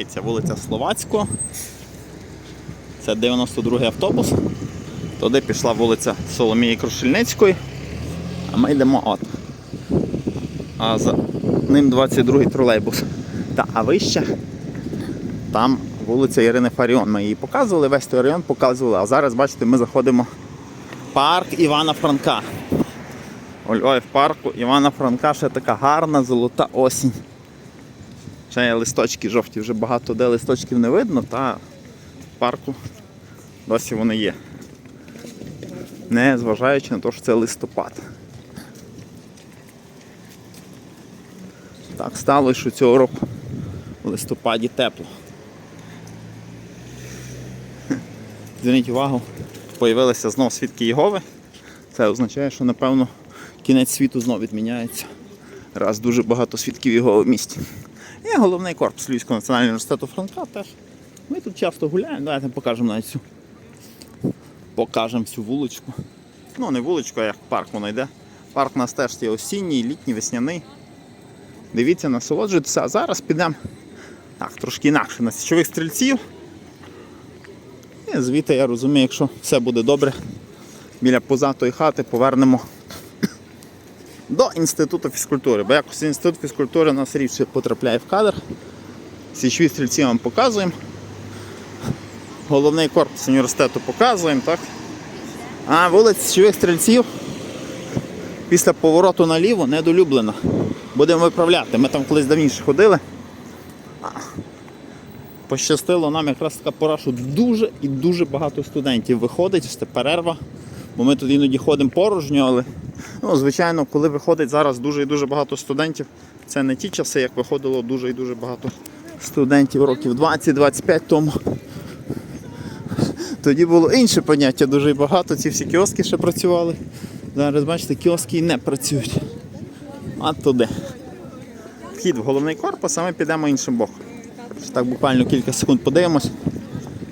Дивіться, вулиця Словацького. Це 92-й автобус. Туди пішла вулиця Соломії Крушельницької. А ми йдемо от. А за ним 22-й тролейбус. Та, а вище там вулиця Ірини Фаріон. Ми її показували, весь той район показували. А зараз, бачите, ми заходимо в парк Івана Франка. У в парку Івана Франка ще така гарна золота осінь. Ще є листочки жовті, вже багато де листочків не видно, та в парку досі вони є. Не зважаючи на те, що це листопад. Так сталося, що цього року в листопаді тепло. Зверніть увагу, появилися знов свідки Єгови. Це означає, що напевно кінець світу знов відміняється. Раз дуже багато свідків Єгови в місті. І головний корпус Львівського національного університету Франка теж. Ми тут часто гуляємо, давайте покажемо навіть цю. Покажемо всю вуличку. Ну, не вуличку, а як парк воно йде. Парк у нас теж є осінній, літній, весняний. Дивіться, насолоджуйтеся. А зараз підемо так, трошки інакше на січових стрільців. І звідти я розумію, якщо все буде добре, біля позатої хати повернемо до інституту фізкультури. Бо якось інститут фізкультури у нас рідше потрапляє в кадр. Січові стрільці вам показуємо. Головний корпус університету показуємо, так? А вулиця Січових стрільців після повороту наліво недолюблена. Будемо виправляти. Ми там колись давніше ходили. Пощастило нам якраз така пора, що дуже і дуже багато студентів виходить, це перерва. Бо ми тут іноді ходимо порожньо, але ну, звичайно, коли виходить зараз дуже і дуже багато студентів, це не ті часи, як виходило дуже і дуже багато студентів років 20-25 тому. Тоді було інше поняття, дуже багато. Ці всі кіоски ще працювали. Зараз, бачите, кіоски і не працюють. А туди. Вхід в головний корпус, а ми підемо іншим боком. Так буквально кілька секунд подивимось.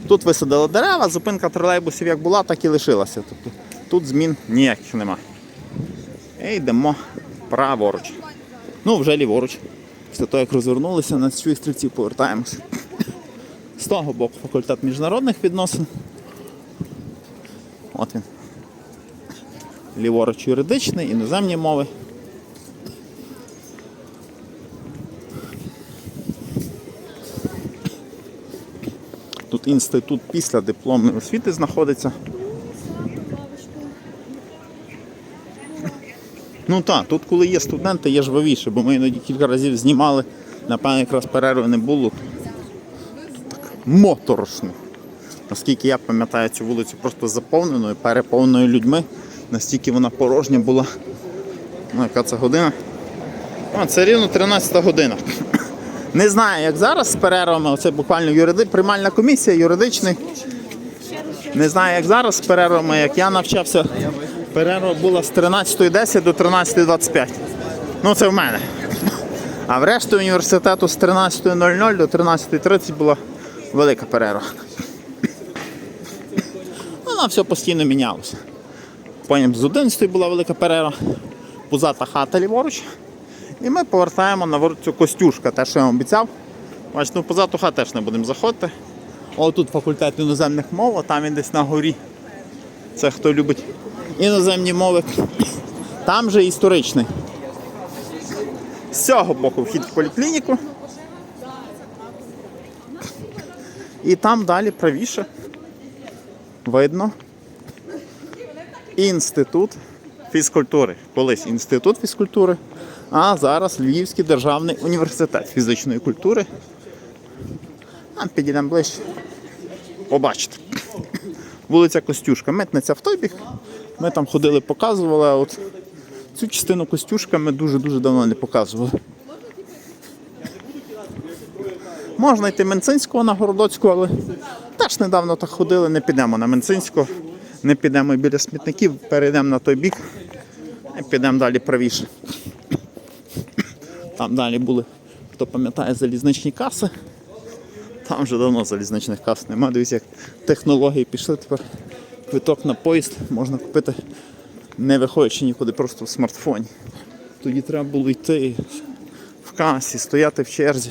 Тут висадили дерева, зупинка тролейбусів як була, так і лишилася. Тобто тут змін ніяких нема. І йдемо праворуч. Ну, вже ліворуч. Після того, як розвернулися, на своїх стрільців повертаємося. З того боку факультет міжнародних відносин. От він. Ліворуч юридичний, іноземні мови. Тут інститут після дипломної освіти знаходиться. Ну так, тут коли є студенти, є жвавіше, бо ми іноді кілька разів знімали, напевно, якраз перерви не було. Так моторошно. Наскільки я пам'ятаю цю вулицю просто заповненою, переповненою людьми, настільки вона порожня була. Ну, яка це година? А, це рівно 13 година. Не знаю, як зараз з перервами, оце буквально юриди... приймальна комісія, юридичний. Не знаю, як зараз з перервами, як я навчався, перерва була з 13.10 до 13.25. Ну, це в мене. А в решті університету з 13.00 до 13.30 була велика перерва. Вона все постійно мінялося. Потім з 11 була велика перерва, пузата хата ліворуч. І ми повертаємо на вулицю Костюшка, те, що я вам обіцяв. Бачите, ну позаду хат теж не будемо заходити. О, тут факультет іноземних мов, а там він десь на горі. Це хто любить іноземні мови. Там же історичний. З цього боку вхід в поліклініку. І там далі правіше. Видно. Інститут фізкультури. Колись інститут фізкультури, а зараз Львівський державний університет фізичної культури. А підійдемо ближче. Побачите. Вулиця Костюшка. Митниця в той бік. Ми там ходили, показували, а от цю частину Костюшка ми дуже-дуже давно не показували. Можна йти Менцинського на Городоцьку, але теж недавно так ходили, не підемо на Менцинського, не підемо біля смітників, перейдемо на той бік і підемо далі правіше. Там далі були, хто пам'ятає, залізничні каси. Там вже давно залізничних кас немає. Дивіться, як технології пішли тепер. Квиток на поїзд можна купити, не виходячи нікуди, просто в смартфоні. Тоді треба було йти в касі, стояти в черзі.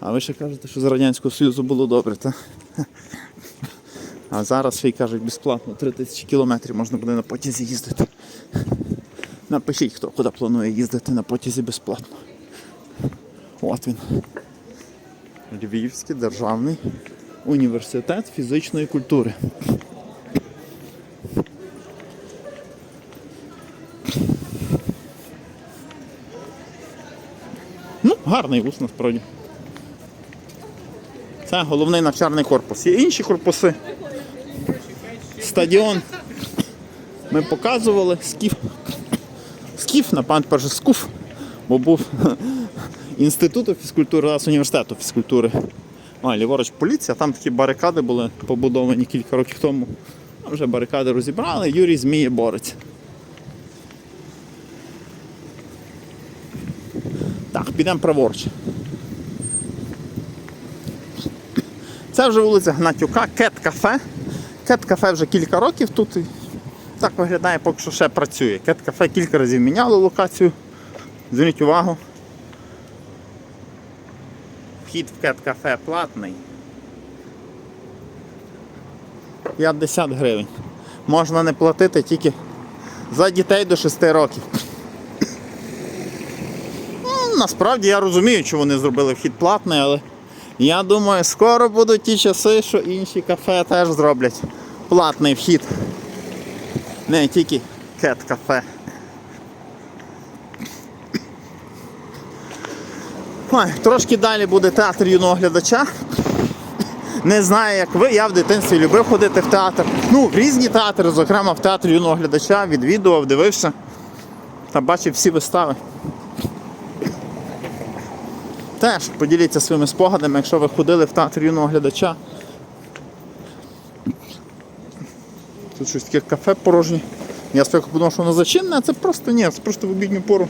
А ви ще кажете, що з Радянського Союзу було добре, так? А зараз ще й кажуть безплатно. 3 тисячі кілометрів можна буде на потязі їздити. Напишіть, хто куди планує їздити на потязі безплатно. От він. Львівський державний університет фізичної культури. Гарний вуз насправді. Це головний навчальний корпус. Є інші корпуси. Стадіон. Ми показували скіф. Скіф, напевно, перше скуф, бо був інституту фізкультури, зараз університету фізкультури. А, ліворуч поліція, там такі барикади були побудовані кілька років тому. Вже барикади розібрали, Юрій Зміє бореться. Так, підемо праворуч. Це вже вулиця Гнатюка, Кет кафе. Кет кафе вже кілька років тут. Так виглядає, поки що ще працює. Кет кафе кілька разів міняло локацію. Зверніть увагу. Вхід в кет кафе платний. 50 гривень. Можна не платити тільки за дітей до 6 років. Ну, Насправді я розумію, що вони зробили вхід платний, але я думаю, скоро будуть ті часи, що інші кафе теж зроблять платний вхід. Не тільки кет кафе. Ой, трошки далі буде театр юного глядача. Не знаю, як ви, я в дитинстві любив ходити в театр. Ну, в різні театри, зокрема в театр юного глядача, відвідував, дивився та бачив всі вистави. Теж поділіться своїми спогадами, якщо ви ходили в театр юного глядача. Тут щось таке кафе порожнє. Я спочатку подумав, що воно зачинне, а це просто ні, це просто в обідню пору.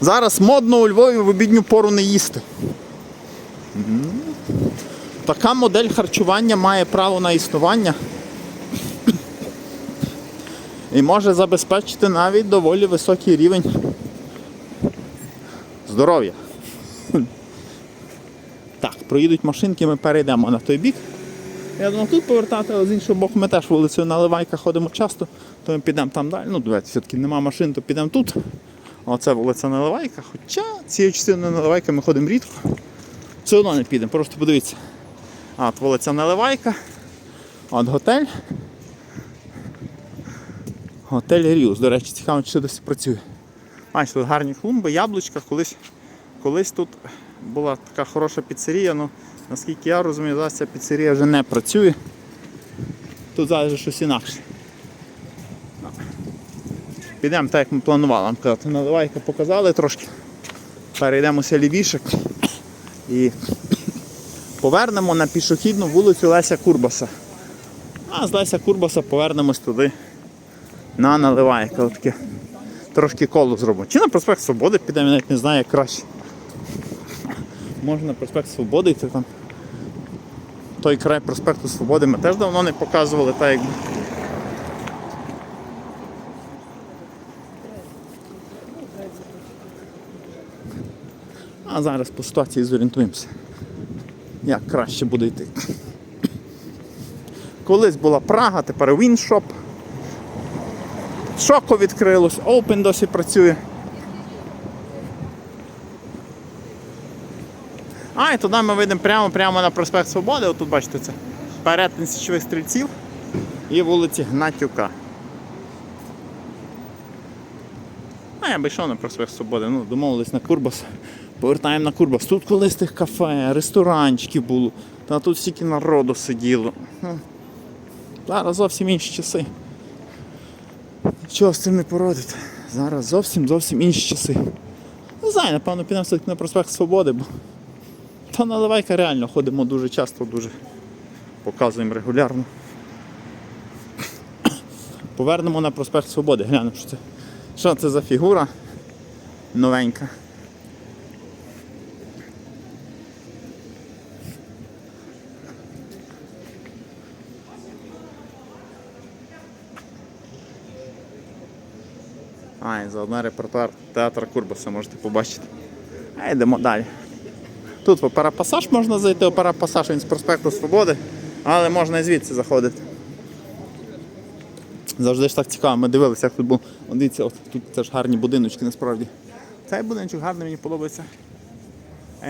Зараз модно у Львові в обідню пору не їсти. Така модель харчування має право на існування. І може забезпечити навіть доволі високий рівень здоров'я. Проїдуть машинки, ми перейдемо на той бік. Я думав тут повертати, але з іншого боку ми теж вулицею Наливайка ходимо часто, то ми підемо там далі. Ну, давайте, все-таки нема машин, то підемо тут. Оце вулиця Наливайка. Хоча цією частиною Наливайка ми ходимо рідко. Все одно не підемо, просто подивіться. А, от вулиця Наливайка. От готель. Готель Ріус. До речі, цікаво, чи досі працює. Бачите, гарні клумби, яблучка. Колись, колись тут була така хороша піцерія, але наскільки я розумію, зараз ця піцерія вже не працює. Тут зараз щось інакше. Підемо так, як ми планували. Казати, наливайка показали трошки. Перейдемося лівіше і повернемо на пішохідну вулицю Леся Курбаса. А з Леся Курбаса повернемось туди на наливайка. Отаке. Трошки коло зробимо. Чи на проспект Свободи підемо, я навіть не знаю, як краще. Можна на проспект Свободи йти там. Той край проспекту Свободи ми теж давно не показували, так якби. А зараз по ситуації зорієнтуємося. Як краще буде йти. Колись була Прага, тепер Віншоп. Шоко відкрилось, Open досі працює. І туди ми вийдемо прямо прямо на проспект Свободи. Отут бачите це. Перетин січових стрільців і вулиці Гнатюка. А я би йшов на проспект Свободи, ну, домовились на Курбас. Повертаємо на Курбас. Тут колись тих кафе, ресторанчики було, та тут стільки народу сиділо. Зараз зовсім інші часи. Чого з цим не породити? Зараз зовсім зовсім інші часи. Не знаю, напевно, підемо все-таки на проспект Свободи, бо та наливайка реально ходимо дуже часто, дуже показуємо регулярно. Повернемо на проспект Свободи, глянемо, що це. Що це за фігура новенька. А, і заодно репертуар театра Курбаса можете побачити. А йдемо далі. Тут в операпасаж можна зайти, операпасаж він з проспекту Свободи, але можна і звідси заходити. Завжди ж так цікаво, ми дивилися, як тут був. От дивіться, от тут теж гарні будиночки насправді. Цей будиночок гарний, мені подобається.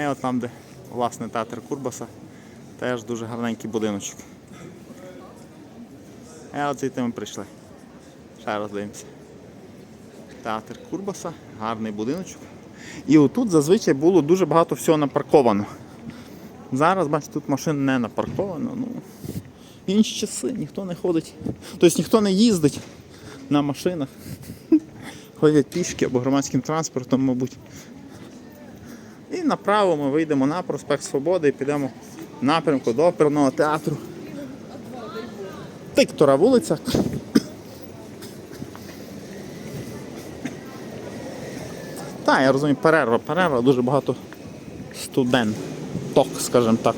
І от там, де власне театр Курбаса, теж дуже гарненький будиночок. І от звідти ми прийшли. Ще раз дивимося. Театр Курбаса, гарний будиночок. І отут зазвичай було дуже багато всього напарковано. Зараз, бачите, тут машин не напарковано. Ну, інші часи, ніхто не ходить. Тобто ніхто не їздить на машинах. Ходять пішки або громадським транспортом, мабуть. І направо ми вийдемо на проспект Свободи і підемо в напрямку до оперного театру. Тиктора вулиця. Так, я розумію, перерва, перерва, дуже багато студенток, скажімо так.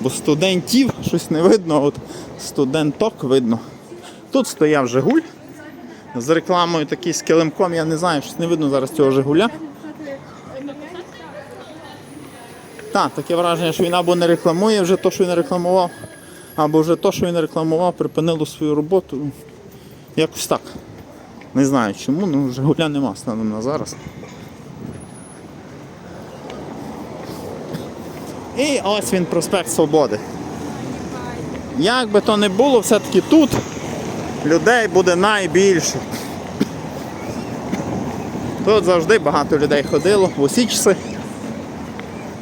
Бо студентів щось не видно, а от студенток видно. Тут стояв Жигуль з рекламою такий з килимком, я не знаю, щось не видно зараз цього Жигуля. Так, таке враження, що він або не рекламує вже те, що він рекламував, або вже те, що він рекламував, припинило свою роботу. Якось так. Не знаю чому, ну Жигуля нема станом на зараз. І ось він проспект Свободи. Як би то не було, все-таки тут людей буде найбільше. Тут завжди багато людей ходило в усі часи.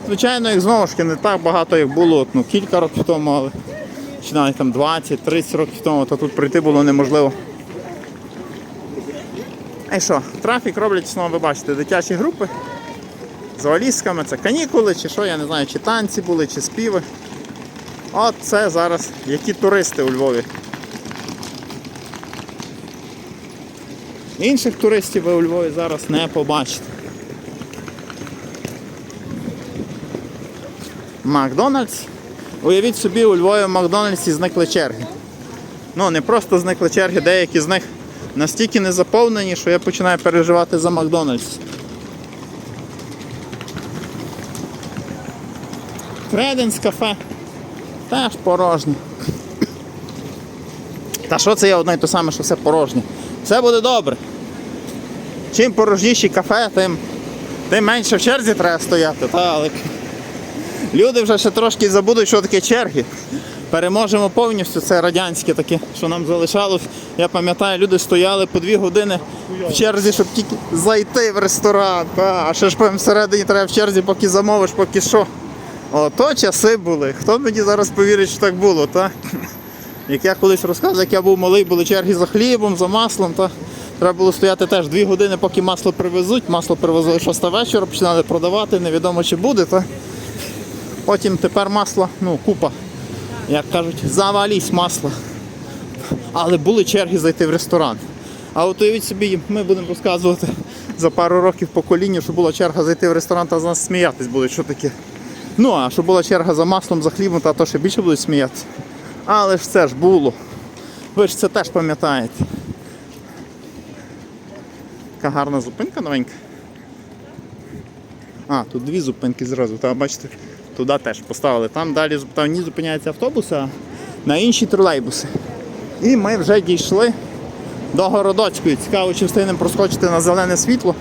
Звичайно, їх знову ж таки не так багато, як було ну, кілька років тому, але чи навіть там 20-30 років тому, то тут пройти було неможливо. Й що, трафік роблять знову, ви бачите, дитячі групи з валізками, це канікули, чи що, я не знаю, чи танці були, чи співи. От це зараз які туристи у Львові. Інших туристів ви у Львові зараз не побачите. Макдональдс. Уявіть собі, у Львові в Макдональдсі зникли черги. Ну, не просто зникли черги, деякі з них настільки не заповнені, що я починаю переживати за Макдональдс. Креденс кафе теж порожнє. Та що це є одне і те саме, що все порожнє? Все буде добре. Чим порожніші кафе, тим, тим менше в черзі треба стояти. Та, але... Люди вже ще трошки забудуть, що таке черги. Переможемо повністю це радянське таке, що нам залишалось. Я пам'ятаю, люди стояли по дві години в черзі, щоб тільки зайти в ресторан. Та, а ще ж потім всередині треба в черзі, поки замовиш, поки що. Ото часи були. Хто мені зараз повірить, що так було, та? Як я колись розказував, як я був малий, були черги за хлібом, за маслом, та треба було стояти теж дві години, поки масло привезуть. Масло привезли 6 вечора, починали продавати, невідомо чи буде. Та? Потім тепер масло, ну, купа. Як кажуть, завалісь масло. Але були черги зайти в ресторан. А от уявіть собі, ми будемо розказувати за пару років поколінню, що була черга зайти в ресторан та з нас сміятись будуть, що таке. Ну, а що була черга за маслом, за хлібом, та то ще більше будуть сміятися. Але ж це ж було. Ви ж це теж пам'ятаєте. Така гарна зупинка новенька. А, тут дві зупинки зразу, та бачите, туди теж поставили. Там далі там одні зупиняються автобуси, а на інші тролейбуси. І ми вже дійшли до Городоцької. Цікаво, чи встигнемо проскочити на зелене світло.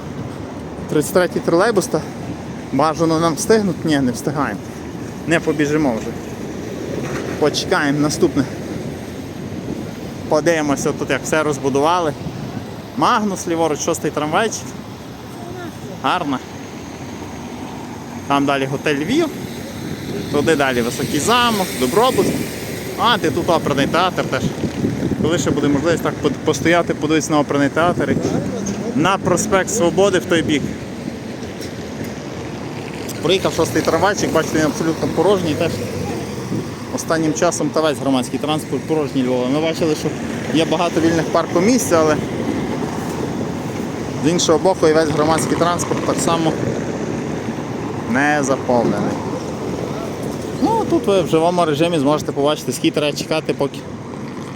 33-й тролейбус бажано нам встигнути? Ні, не встигаємо. Не побіжимо вже. Почекаємо наступне. Подивимося тут, як все розбудували. Магнус, ліворуч, шостий трамвайчик. Гарно. Там далі готель Львів. Туди далі Високий замок, Добробут. А, ти тут оперний театр теж. Коли ще буде можливість так постояти, подивитися на оперний театр. На проспект Свободи в той бік. Приїхав шостий трамвайчик, бачите, він абсолютно порожній теж. Останнім часом та весь громадський транспорт порожній Львова. Ми бачили, що є багато вільних паркомісць, але з іншого боку і весь громадський транспорт так само не заповнений. Ну, тут ви в живому режимі зможете побачити, скільки треба чекати, поки,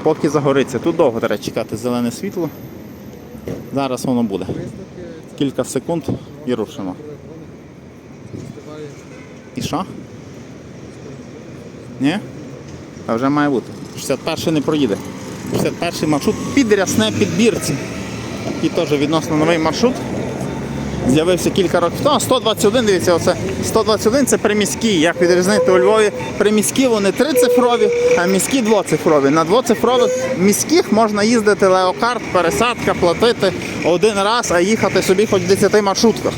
поки загориться. Тут довго треба чекати зелене світло. Зараз воно буде. Кілька секунд і рушимо. І що? Ні? А вже має бути. 61 не проїде. 61 маршрут під рясне підбірці. І теж відносно новий маршрут. З'явився кілька років тому. 121, дивіться, оце 121 це приміські. Як відрізнити у Львові? Приміські вони трицифрові, а міські двоцифрові. На двоцифрових міських можна їздити леокарт, пересадка, платити один раз, а їхати собі хоч в 10 маршрутках.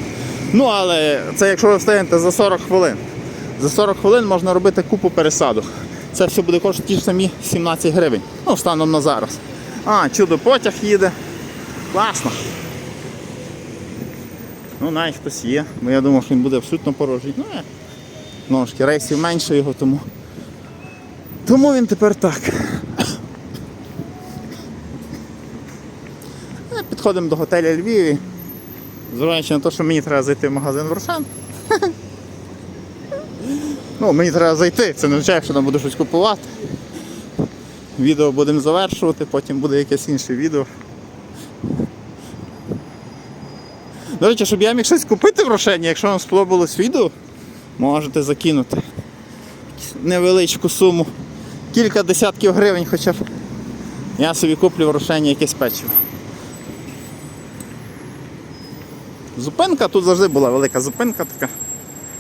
Ну але це якщо ви встаєте за 40 хвилин. За 40 хвилин можна робити купу пересадок. Це все буде коштувати ті ж самі 17 гривень. Ну, станом на зараз. А, чудо потяг їде. Класно. Ну, навіть хтось є, бо я думав, що він буде абсолютно порожній. Ну, е, таки, рейсів менше його, тому. Тому він тепер так. Е, Підходимо до готеля Львіві. Зважаючи на те, що мені треба зайти в магазин в Рошен. Ну, мені треба зайти, це не означає, що там буду щось купувати. Відео будемо завершувати, потім буде якесь інше відео. До речі, щоб я міг щось купити в Рошені, якщо вам сподобалось відео, можете закинути невеличку суму. Кілька десятків гривень хоча б. Я собі куплю в Рошені якесь печиво. Зупинка тут завжди була велика зупинка така.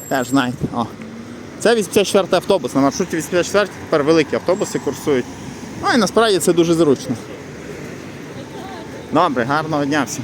Теж знаєте. О. Це 84 автобус. На маршруті 84 тепер великі автобуси курсують. Ну і насправді це дуже зручно. Добре, гарного дня всім.